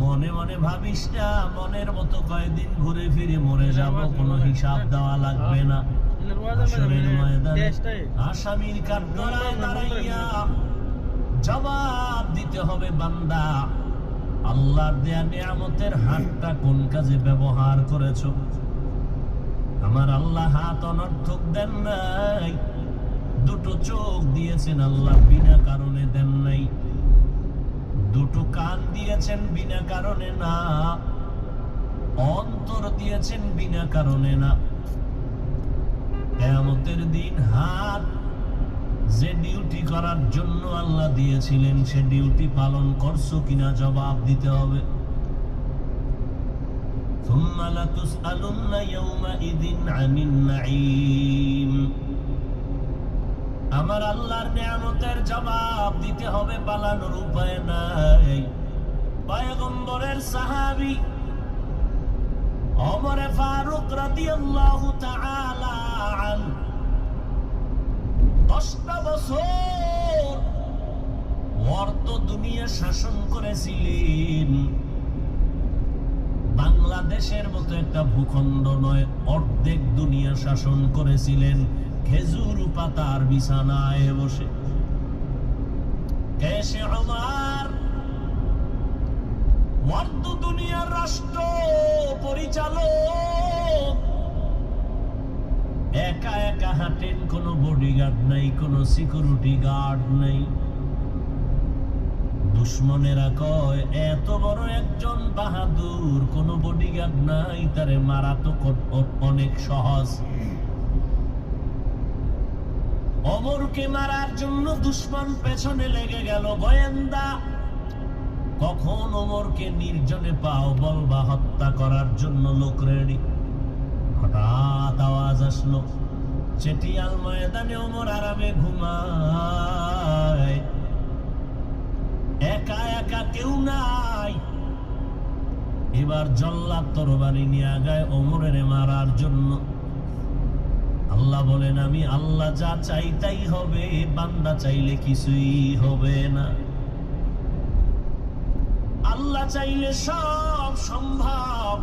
মনে? মনে ভাবিস না, মনের মতো কয়েকদিন ঘুরে ফিরে মরে যাব, কোনো হিসাব দেওয়া লাগবে না। আসামির জবাব দিতে হবে বান্দা। আল্লাহর দেয়া নিয়ামতের হাতটা কোন কাজে ব্যবহার করেছ? আমার আল্লাহ হাত অনর্থক দেন নাই, দুটো চোখ দিয়েছেন আল্লাহ, বিনা কারণে দেন নাই। দুটো কান দিয়েছেন বিনা কারণে না অন্তর দিয়েছেন বিনা কারণে না কেয়ামতের দিন হাত যে ডিউটি করার জন্য আল্লাহ দিয়েছিলেন সে ডিউটি পালন করছো কিনা জবাব দিতে হবে ثم لتسألن يومئذ عن النعيم আমার আল্লাহর নিয়ামতের জবাব দিতে হবে পালানোর উপায় নাই। পয়গম্বরের সাহাবী ওমরে ফারুক তাআলা আন দশটা বছর অর্ধ দুনিয়া শাসন করেছিলেন। বাংলাদেশের মতো একটা ভূখণ্ড নয়, অর্ধেক দুনিয়া শাসন করেছিলেন। খেজুর পাতার বিছানায় বসে। কেশে আমার অর্ধ দুনিয়ার রাষ্ট্র পরিচালক। একা একা হাঁটেন, কোনো বডিগার্ড নাই, কোনো সিকিউরিটি গার্ড নাই। দুশ্মনেরা কয়, এত বড় একজন বাহাদুর, কোনো বডিগার্ড নাই, তারে মারা তো অনেক সহজ। অমরকে মারার জন্য দুশ্মন পেছনে লেগে গেল গোয়েন্দা। কখন অমরকে নির্জনে পাও বলবা, হত্যা করার জন্য লোক রেডি। হঠাৎ আওয়াজ আসলো, চেটিয়াল ময়দানে অমর আরামে ঘুমায়। একা একা কেউ নাই। এবার জল্লাদ তরবারি নিয়ে আগায় অমরের মারার জন্য আল্লাহ বলেন, আমি আল্লাহ যা চাই তাই হবে, বান্দা চাইলে কিছুই হবে না। আল্লাহ চাইলে সব সম্ভব।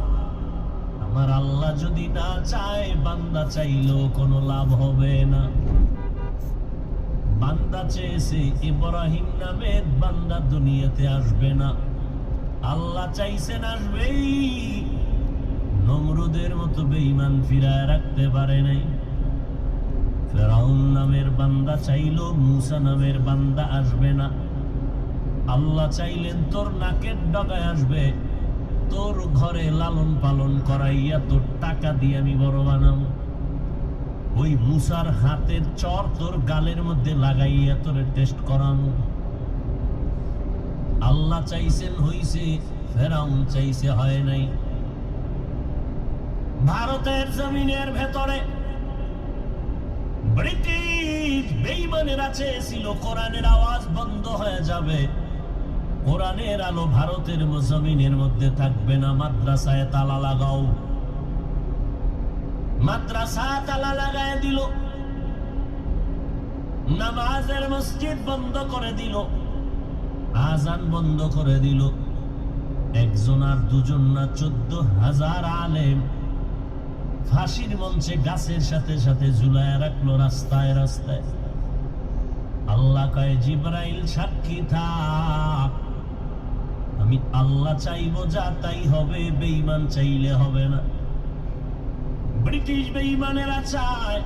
আমার আল্লাহ যদি না চায়, বান্দা চাইলেও কোনো লাভ হবে না। বান্দা চেয়েছে ইব্রাহিম নামের বান্দা দুনিয়াতে আসবে না। আল্লাহ চাইছেন আসবেই। নমরুদের মতো বেঈমান ফিরায় রাখতে পারে নাই। ফেরাউন নামের বান্দা চাইলো, মুসা নামের বান্দা আসবে না। আল্লাহ চাইলেন তোর নাকের ডগায় আসবে। তোর ঘরে লালন পালন করাইয়া তোর টাকা দিয়ে আমি বড় বানাবো ওই মুসার হাতের চর তোর গালের মধ্যে লাগাইয়া তোরে টেস্ট করানো আল্লাহ চাইছেন হইছে, ফেরাউন চাইছে হয় নাই। ভারতের জমিনের ভেতরে ব্রিটিশ কোরআনের আওয়াজ বন্ধ হয়ে যাবে। কোরআনের আলো ভারতের জমিনের মধ্যে থাকবে না, মাদ্রাসায় তালা লাগাও। মাদ্রাসা তালা লাগায় দিল। নামাজের মসজিদ বন্ধ করে দিল। আজান বন্ধ করে দিল। একজন আর দুজন না, চোদ্দ হাজার আলেম ফাঁসির মঞ্চে গাছের সাথে সাথে ঝুলায় রাখল রাস্তায় রাস্তায়। আল্লাহ কয়, জিব্রাইল সাক্ষী থাক। আমি আল্লাহ চাইব যা তাই হবে, বেঈমান চাইলে হবে না। ব্রিটিশ বেঈমানেরা চায়,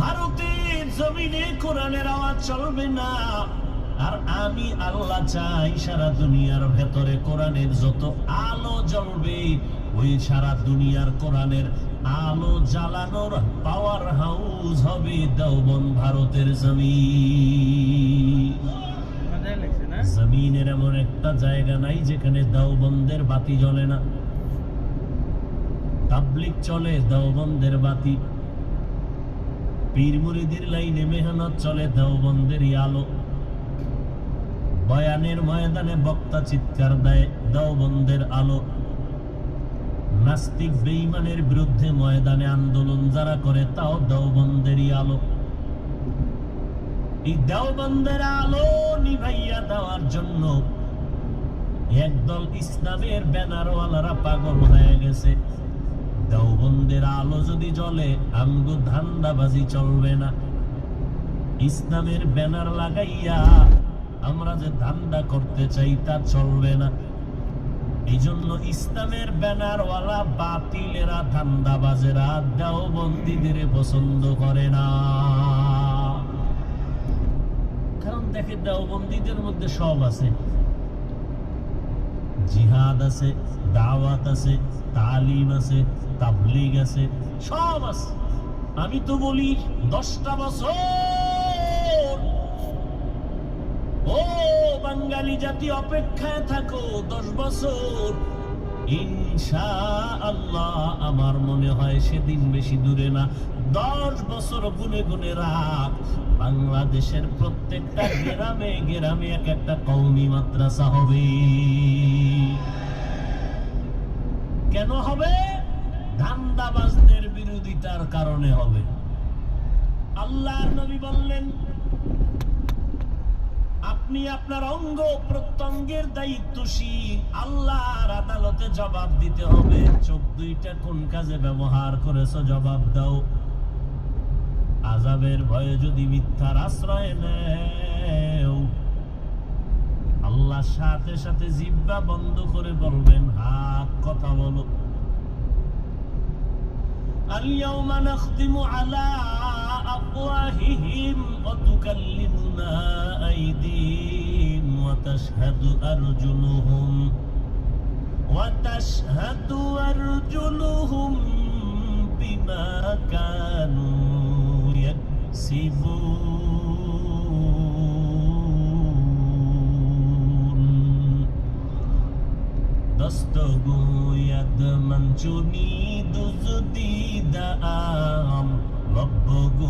ভারতের জমিনে কোরআনের আওয়াজ চলবে না। আর আমি আল্লাহ চাই, সারা দুনিয়ার ভেতরে কোরআনের যত আলো জ্বলবে, ওই সারা দুনিয়ার কোরআনের আলো জ্বালানোর পাওয়ার হাউস হবে দেওবন ভারতের জমিন। জমিনের এমন একটা জায়গা নাই যেখানে দেওবন্দের বাতি জ্বলে না। তাবলিক চলে দেওবন্দের বাতি। পীর মুরিদির লাইনে মেহনত চলে দেওবন্দেরই আলো। বয়ানের ময়দানে বক্তা চিৎকার দেয় দেওবন্দের আলো। নাস্তিক বেঈমানের বিরুদ্ধে ময়দানে আন্দোলন যারা করে, তাও দেওবন্দেরই আলো। এই দেওবন্দের আলো নিভাইয়া দেওয়ার জন্য একদল ইসলামের ব্যানারওয়ালারা পাগল হয়ে গেছে। দেওবন্দের আলো যদি জ্বলে, আমগো ধান্দাবাজি চলবে না। ইসলামের ব্যানার লাগাইয়া আমরা যে ধান্দা করতে চাই, তা চলবে না। এই জন্য ইসলামের ব্যানারওয়ালা বাতিলেরা, ধান্দাবাজেরা দেওবন্দিদের পছন্দ করে না। কারণ দেখে দেওবন্দিদের মধ্যে সব আছে। জিহাদ আছে, দাওয়াত আছে, তালিম আছে, তাবলিগ আছে, সব আছে। আমি তো বলি দশটা বছর বাঙালি জাতি অপেক্ষায় থাকো দশ বছর। ইনশা আল্লাহ আমার মনে হয় সেদিন বেশি দূরে না। দশ বছর গুনে গুনে রাখ বাংলাদেশের প্রত্যেকটা গ্রামে গ্রামে এক একটা কৌমি মাদ্রাসা হবে। কেন হবে? ধান্দাবাজদের বিরোধিতার কারণে হবে। আল্লাহর নবী বললেন আপনি আপনার অঙ্গ প্রত্যঙ্গের দায়িত্বশীল। আল্লাহর আদালতে জবাব দিতে হবে। চোখ দুইটা কোন কাজে ব্যবহার করেছ? জবাব দাও। আজাবের ভয়ে যদি মিথ্যার আশ্রয় নেও আল্লাহ সাথে সাথে জিব্বা বন্ধ করে বলবেন, হাত, কথা বলো। আলিয়াও মানাখতিমু আলা أفواههم وتكلمنا أيديهم وتشهد أرجلهم وتشهد أرجلهم بما كانوا يكسبون دستگوید من چونی دوزدی دام ربه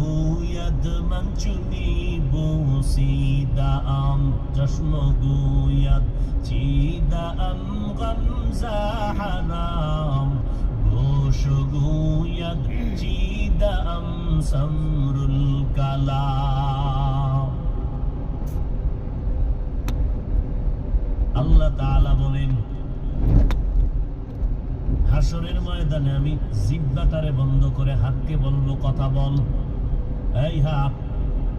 يدمن جنيبه سيدا أم تشمه يد تيدا أم غمزة حنام غوشه يد تيدا أم سمر الكلام الله تعالى بولين হাসরের ময়দানে আমি জিব্বাটারে বন্ধ করে হাতকে বলব কথা বল। এই হাত,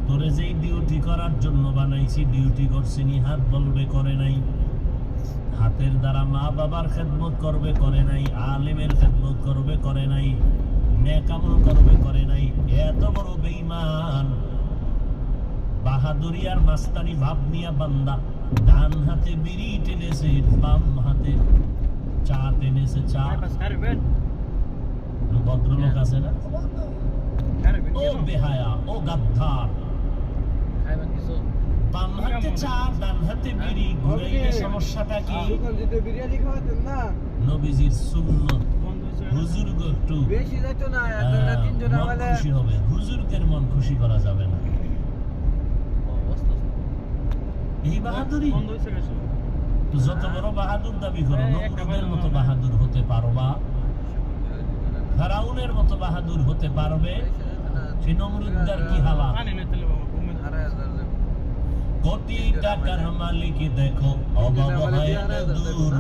তোরে যেই ডিউটি করার জন্য বানাইছি ডিউটি করছিনি হাত বলবে, করে নাই। হাতের দ্বারা মা বাবার খেদমত করবে, করে নাই। আলেমের খেদমত করবে, করে নাই। নেকামল করবে, করে নাই। এত বড় বেইমান বাহাদুরি আর মাস্তানি ভাব নিয়া বান্দা ডান হাতে বিড়ি টেনেছে, বাম হাতে চা টেনেছে চা ভদ্রলোক আছে না? ও বেহায়া ও গাদ্দার। বাম হাতে চা ডান হাতে বিড়ি। ঘুরাইলে সমস্যাটা কি? বিরিয়ানি খাওয়াতেন না। নবীজির সুন্নত। হুজুর একটু বেশি যাইতো না তিনজন মন খুশি হবে। হুজুরদের মন খুশি করা যাবে না। এই বাহাদুরি। তো যত বড় বাহাদুর দাবি করো নমরুদের মতো বাহাদুর হতে পারবা। ফেরাউনের মতো বাহাদুর হতে পারবে। সে নমরুদ্দার কি হালা কোটি টাকার মালিক দেখো অভাব হয় না দূর।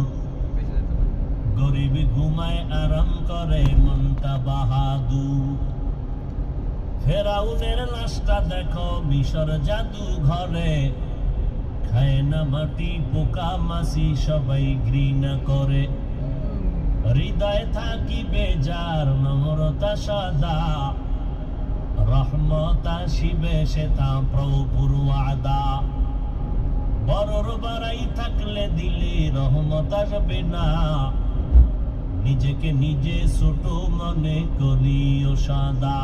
গরিব ঘুমায় আরাম করে মনটা বাহাদুর। ফেরাউনের লাশটা দেখো মিশর জাদু ঘরে খায় না মাটি পোকা মাসি সবাই ঘৃণা করে। হৃদয় থাকি বেজার নম্রতা সদা। রহমতা শিবে সে তা প্রভুর আদা বড়র বাড়াই থাকলে দিলে রহমত আসবে না। নিজেকে নিজে ছোট মনে করিও সাদা।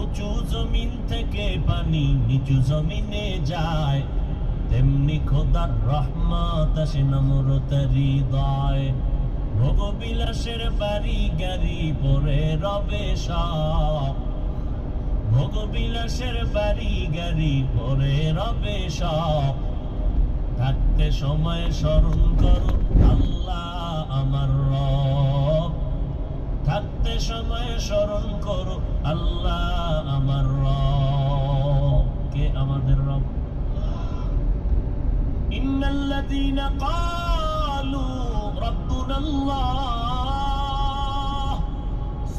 উঁচু জমিন থেকে পানি নিচু জমিনে যায়। তেমনি খোদার রহমত আসে নম্রতার হৃদয়। ভোগবিলাসের বাড়ি গাড়ি পরে রবে সব। ভোগবিলাসের বাড়ি গাড়ি পরে রবে সব। থাকতে সময় স্মরণ করো, আল্লাহ আমার রব। থাকতে সময় স্মরণ করো, আল্লাহ আমার রব। কে আমাদের রব? إن الذين قالوا ربنا الله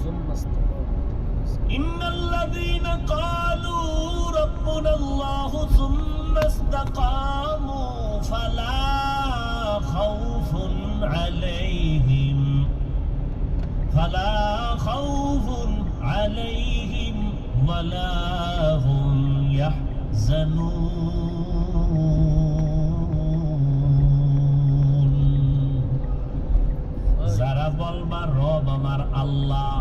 ثم استقاموا. إن الذين قالوا ربنا الله ثم استقاموا فلا خوف عليهم فلا خوف عليهم ولا هم يحزنون. বলবা রব আমার আল্লাহ।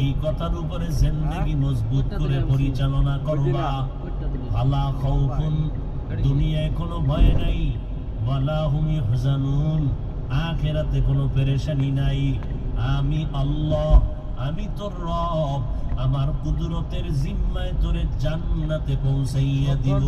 এই কথার উপরে জিন্দেগি মজবুত করে পরিচালনা করবা। আলা খাউফুন দুনিয়ায় কোনো ভয় নাই। ওয়ালা হুম আখিরাতে কোনো পেরেশানি নাই। আমি আল্লাহ আমি তোর রব। আমার কুদরতের জিম্মায় তোরে জান্নাতে পৌঁছাইয়া দিব।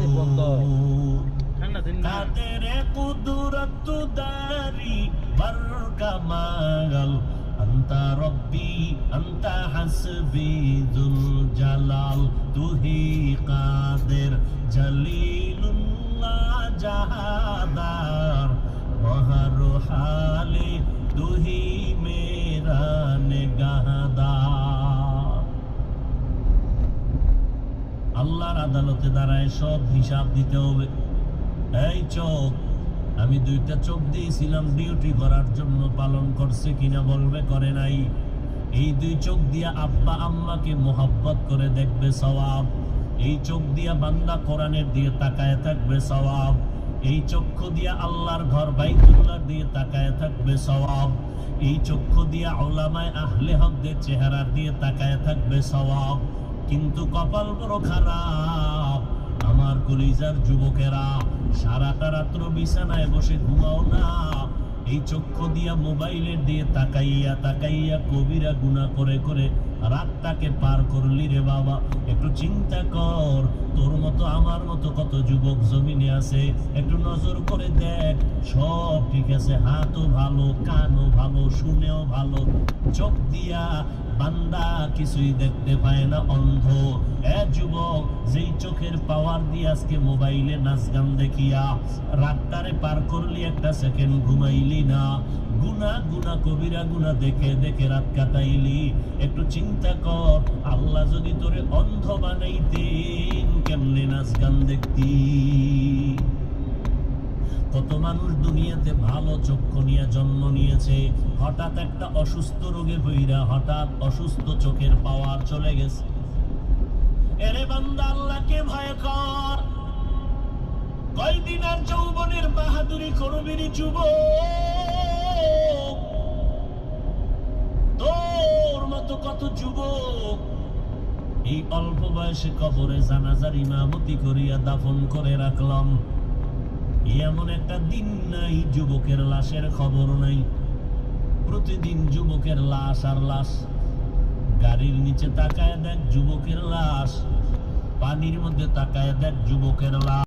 কাদের কুদরত দারি বর কামাল আন্তা রব্বি আন্তা হাসবি জুল জালাল তুহি কাদের জলিলুল্লাহ জাহাদার মহার হালে তুহি মেরা নেগাহদার আল্লাহর আদালতে দাঁড়ায় সব হিসাব দিতে হবে। এই চোখ আমি দুইটা চোখ দিয়েছিলাম ডিউটি করার জন্য পালন করছে কিনা বলবে, করে নাই। এই দুই চোখ দিয়া আব্বা আম্মাকে মোহাব্বত করে দেখবে সওয়াব। এই চোখ দিয়া বান্দা কোরআনের দিয়ে তাকায় থাকবে সওয়াব। এই চক্ষু দিয়া আল্লাহর ঘর বাইতুল্লাহ দিয়ে তাকায় থাকবে সওয়াব। এই চক্ষু দিয়া ওলামায় আহলে হকদের চেহারা দিয়ে তাকায় থাকবে সওয়াব। কিন্তু কপাল বড় খারাপ, আমার কলিজার যুবকেরা সারাটা রাত্র বিছানায় বসে ঘুমাও না। এই চক্ষু দিয়া মোবাইলের দিয়ে তাকাইয়া তাকাইয়া কবিরা গুণা করে করে রাতটাকে পার করলি রে বাবা। একটু চিন্তা কর, তোর মতো আমার মতো কত যুবক জমিনে আছে? একটু নজর করে দেখ, সব ঠিক আছে, হাতও ভালো, কানও ভালো, শুনেও ভালো। চোখ দিয়া বান্দা কিছুই দেখতে পায় না, অন্ধ। এ যুবক, যেই চোখের পাওয়ার দিয়ে আজকে মোবাইলে নাচ গান দেখিয়া রাতটারে পার করলি, একটা সেকেন্ড ঘুমাইলি না। গুনা গুনা কবিরা, গুনা দেখে দেখে রাত কাটাইলি। একটু চিন্তা কর, আল্লাহ যদি তোরে অন্ধ বানাইতেন, কেমনে নাচ গান দেখতি? কত মানুষ দুনিয়াতে ভালো চক্ষু নিয়ে জন্ম নিয়েছে, হঠাৎ একটা অসুস্থ রোগে ভইরা, হঠাৎ অসুস্থ চোখের পাওয়ার চলে গেছে। এরে বান্দা, আল্লাহকে ভয় কর। কয়দিন আর যৌবনের বাহাদুরি করবি রে যুবক? কত যুবক? এই অল্প বয়সে কবরে জানাজার ইমামতি করিয়া দাফন করে রাখলাম। এমন একটা দিন নাই, যুবকের লাশের খবর নাই। প্রতিদিন যুবকের লাশ আর লাশ। গাড়ির নিচে তাকায় দেখ যুবকের লাশ। পানির মধ্যে তাকায় দেখ যুবকের লাশ।